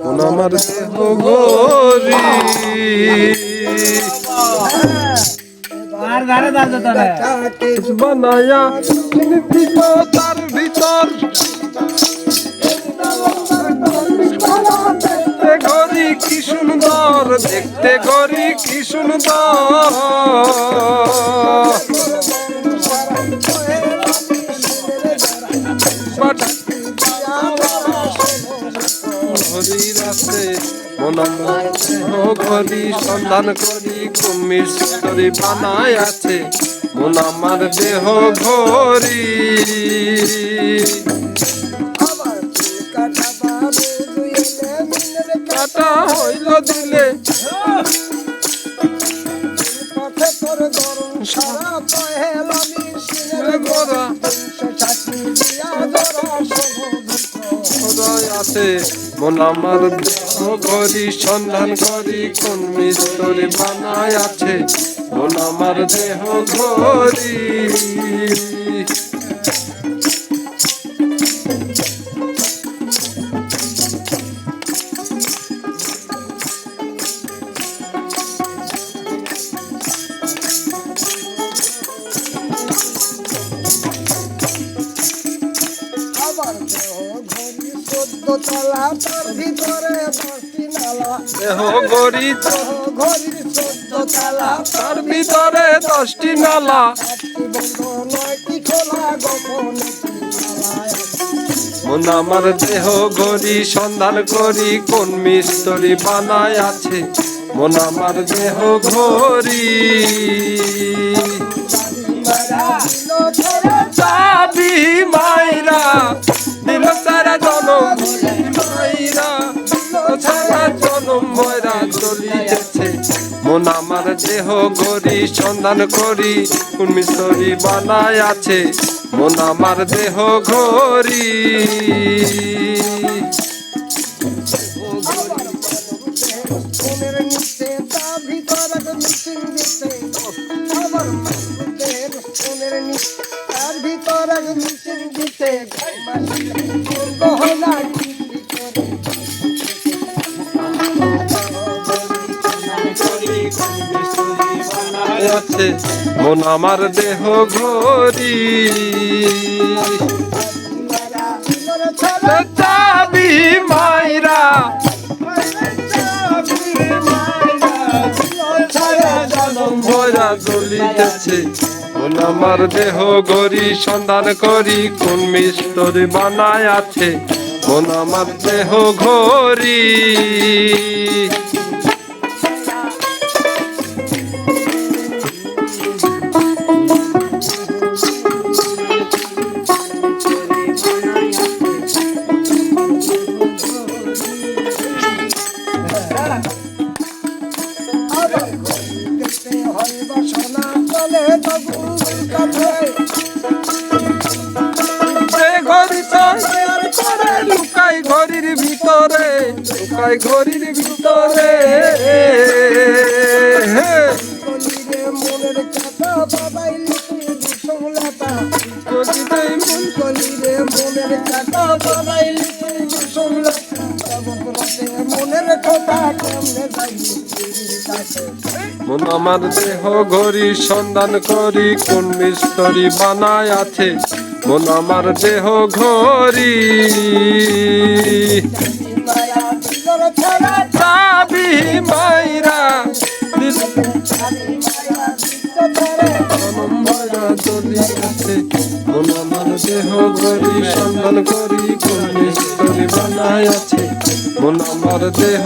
মন আমার দেহ গরি বানায়া তার ভিতর। গরি কি সুন্দর দেখতে গরি কি সুন্দর। আছে মন ঘরি সন্ধান করি, কুমির সুন্দরী বানায় আছে, মন আমার দেহ ঘরি কাটা হইল দিলে। আছে। মন আমার ঘরি সন্ধান করি কোন মিস্তরে বানায় আছে? মন আমার দেহ ঘরি। তার ভিতরে দশটি নালা। দেহ চোদ্দ তালা তার ভিতরে দশটি নালা। একটি নয়টি খোলা গোপন মন আমার দেহ ঘড়ি সন্ধান করি কোন মিস্ত্রি বানায় আছে? মন আমার দেহ ঘড়ি। চাবি মাইরা দিল জনম মন আমার দেহ ঘড়ি সন্ধান করি কোন বানায় আছে মন আমার দেহ দিতে আমার নিচে তার ভিতরে দিতে গহনা আছে মন আমার দেহ ছাড়া চাবি মাইরা ভরা চলিতেছে আমার দেহ গরি সন্ধান করি কোন মিস্তরি বানায় আছে মন আমার দেহ ঘড়ি। লুকাই ঘড়ির ভিতরে। মনের কথা বাবাই দুসংলাতা যদি মন কলিরে মনের কথা বাবাই দুসংলাতা মনের কথা কেমনে যাই মন আমার দেহ ঘড়ি সন্ধান করি কোন মিস্তরি বানায় আছে? মন আমার দেহ ঘড়ি। চাবি মাইরা মন আমার দেহ ঘড়ি। সন্ধান করি কোন মিস্তরি বানায় আছে মন আমার দেহ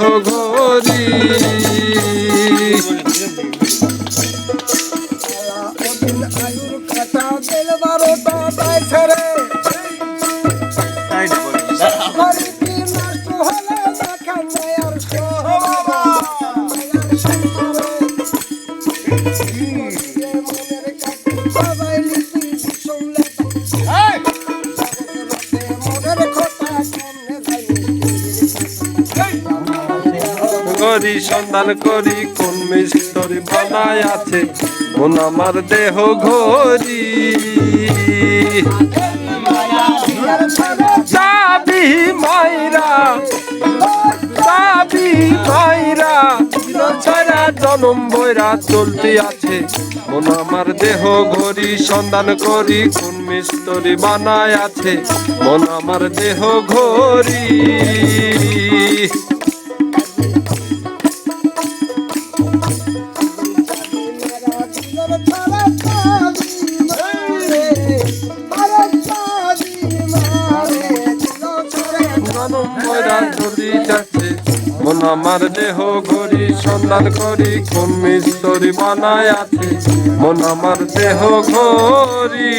করি, সন্ধান করি, কোন মিস্তরি বানায় আছে? মন আমার দেহ ঘরি চাবি মাইরা চাবি মাইরা সারা জনম বৈরা চলতে আছে। মন আমার দেহ ঘরি সন্ধান করি, কোন মিস্তরি বানায় আছে? মন আমার দেহ ঘড়ি। মন আমার দেহ ঘড়ি সন্ধান করি কোন মিস্তরি বানায় আছে মন আমার দেহ ঘড়ি।